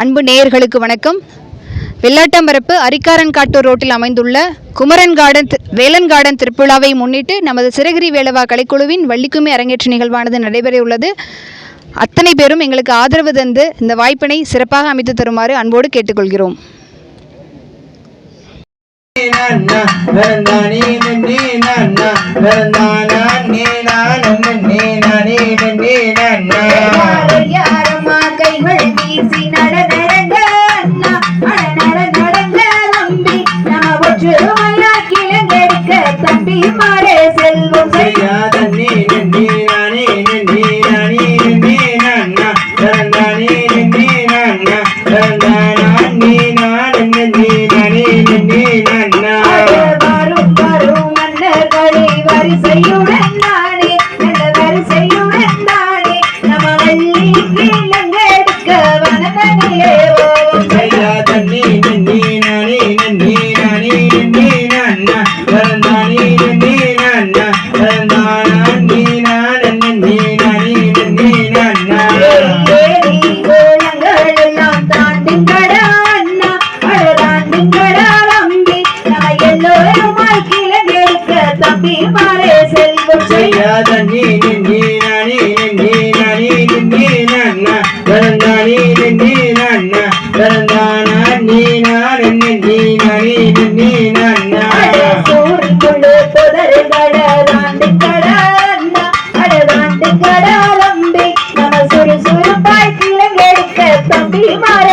அன்பு நேயர்களுக்கு வணக்கம். வெள்ளாட்டம்பரப்பு அரிக்காரன் காட்டூர் ரோட்டில் அமைந்துள்ள குமரன் கார்டன் வேலன் கார்டன் திருவிழாவை முன்னிட்டு நமது சிறகிரி வேலவா கலைக்குழுவின் வள்ளிக்குமி அரங்கேற்ற நிகழ்வானது நடைபெற உள்ளது அத்தனை பேரும் எங்களுக்கு ஆதரவு தந்து இந்த வாய்ப்பினை சிறப்பாக அமைத்து தருமாறு அன்போடு கேட்டுக்கொள்கிறோம். நன்னா வாழ்க்கையில கிழங்கெடுக்க தம்பி மாறே செல்வம் செய்யாத நீ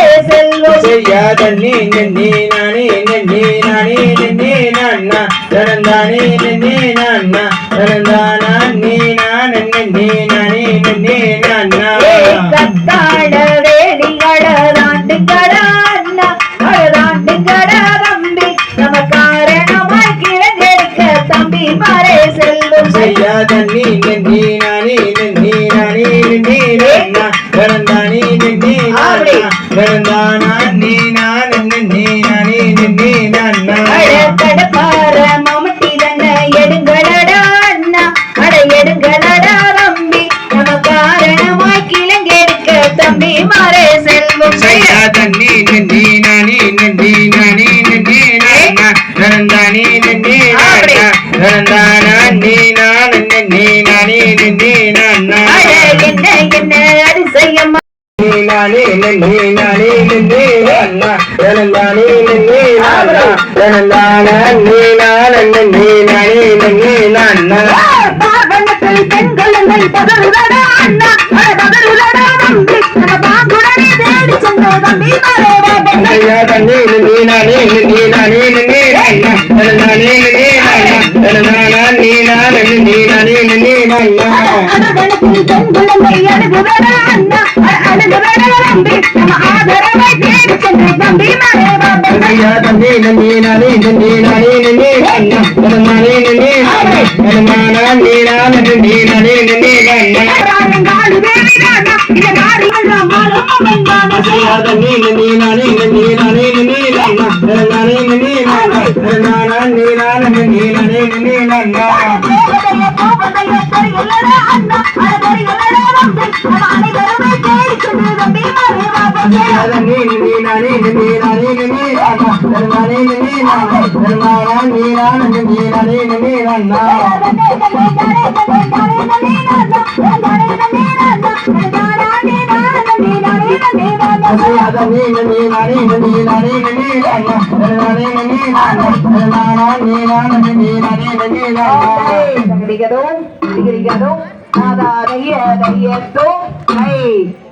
மாறே செல்வம் செய்ய செய்யாத நீ நன்னே நானே நன்னே நானே நன்னே நன்னா வரந்தானே நன்னே நன்னா வரந்தானா நீ நானும் நன்னே நானே நன்னே நன்னா கத்தாட வேலிகள தாண்டுங்கட அண்ணா அட தாண்டுங்கட தம்பி நம்ம காரணமாய் கிழங்கெடுக்க தம்பி மாறே செல்வம் செய்ய செய்யாத நீ நன்னே நானே நன்னே நானே நன்னா வரந்தானா நீ நானும் நீ நானே நீ நன்னா அழகடப்பார மமட்டி தன்னை எடுங்களடா அண்ணா அட எடுங்களடா தம்பி நம்ம காரணமாய் கிழங்கெடுக்க தம்பி மாறே செல்வம் செய்ய செய்யாத நீ நானே நன்னே நானே நன்னே நன்னா வரந்தானே நன்னே நன்னா வரந்தானா நீ நானே நன்னே நானே நன்னே நன்னா வரந்தானே நன்னே நன்னா வரந்தானா நீ நானும் நன்னே நானே நன்னே நன்னா பாவனத்தில் பெண்களுங்கள் பகருடா அண்ணா. அட பகருடா தம்பி நம்ம பாங்குடனே தேடி சென்ற தம்பி மாறே பாபன். செய்யாத நீ நன்னே நானே நன்னே நானே நன்னே நானே நன்னே நன்னா அடவனத்தில் பெண்களுங்கள் அழுகுடா அண்ணா. தம்பி நம்ம ஆதரவை தேடி சென்ற தம்பி மாறே பாபன் செய்யாதே நன்னே நானே நன்னே நானே நன்னே நன்னா வரந்தானே நன்னே நன்னா வரந்தானா நீ நானே நீ நானே நன்னே நானே நன்னே நன்னா வரந்தானே நன்னே அண்ணா மாறே பாபன் செய்யாத நீ நன்னே நானே நன்னே நானே நன்னே நன்னா வரந்தானே நன்னே நன்னா வரந்தானா நீ நானும் நன்னே நானே நன்னே நன்னா செய்யாத நீ நன்னே நானே நன்னே நானே நன்னே நன்னா வரந்தானே நன்னே நன்னா வரந்தானா நீ நானும் நன்னே நானே நன்னே நன்னா Digado, digado, nada, de ahí, de ahí, esto, ahí.